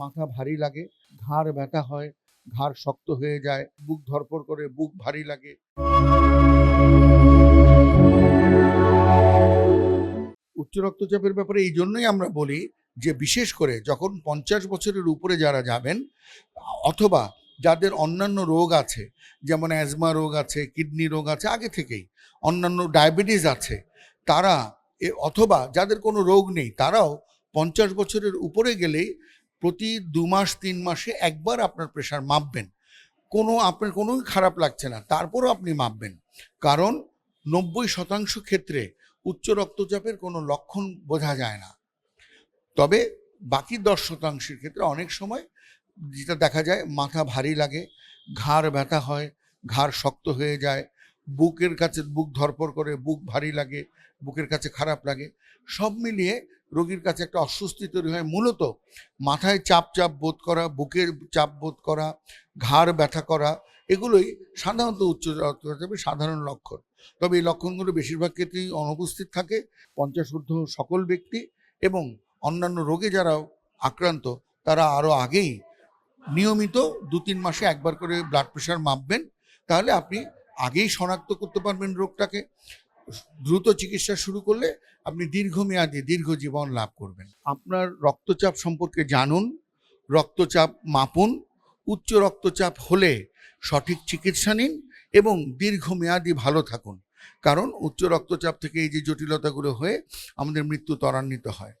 মাথা ভারী লাগে, ঘাড় ব্যথা হয়, ঘাড় শক্ত হয়ে যায়, বুক ধরপড় করে, বুক ভারী লাগে। উচ্চ রক্তচাপের ব্যাপারে এই জন্যই আমরা বলি যে, বিশেষ করে যখন পঞ্চাশ বছরের উপরে যারা যাবেন, অথবা যাদের অন্যান্য রোগ আছে, যেমন অ্যাজমা রোগ আছে, কিডনি রোগ আছে, আগে থেকেই অন্যান্য ডায়াবেটিস আছে, তারা অথবা যাদের কোনো রোগ নেই, তারাও পঞ্চাশ বছরের উপরে গেলেই প্রতি দু মাস, তিন মাসে একবার আপনার প্রেশার মাপবেন। কোনো আপনার কোনোই খারাপ লাগছে না, তারপরও আপনি মাপবেন। কারণ নব্বই শতাংশ ক্ষেত্রে উচ্চ রক্তচাপের কোনো লক্ষণ বোঝা যায় না। তবে বাকি দশ শতাংশের ক্ষেত্রে অনেক সময় যেটা দেখা যায়, মাথা ভারী লাগে, ঘাড় ব্যথা হয়, ঘাড় শক্ত হয়ে যায়, বুকের কাছে বুক ধরপড় করে, বুক ভারী লাগে, বুকের কাছে খারাপ লাগে, সব মিলিয়ে রোগীর কাছে একটা অস্বস্তি তৈরি হয়। মূলত মাথায় চাপ চাপ বোধ করা, বুকের চাপ বোধ করা, ঘাড় ব্যথা করা, এগুলোই সাধারণত উচ্চ রক্তচাপের সাধারণ লক্ষণ। তবে এই লক্ষণগুলো বেশিরভাগ ক্ষেত্রেই অনুপস্থিত থাকে। পঞ্চাশ ঊর্ধ্ব সকল ব্যক্তি এবং অন্যান্য রোগে যারা আক্রান্ত, তারা আরও আগেই নিয়মিত দু তিন মাসে একবার করে ব্লাড প্রেশার মাপবেন। তাহলে আপনি আগেই শনাক্ত করতে পারবেন রোগটাকে। দ্রুত চিকিৎসা শুরু করলে আপনি দীর্ঘমেয়াদী দীর্ঘ জীবন লাভ করবেন। আপনার রক্তচাপ সম্পর্কে জানুন, রক্তচাপ মাপুন, উচ্চ রক্তচাপ হলে সঠিক চিকিৎসা নিন এবং দীর্ঘমেয়াদী ভালো থাকুন। কারণ উচ্চ রক্তচাপ থেকে এই যে জটিলতাগুলো হয়ে আমাদের মৃত্যু ত্বরান্বিত হয়।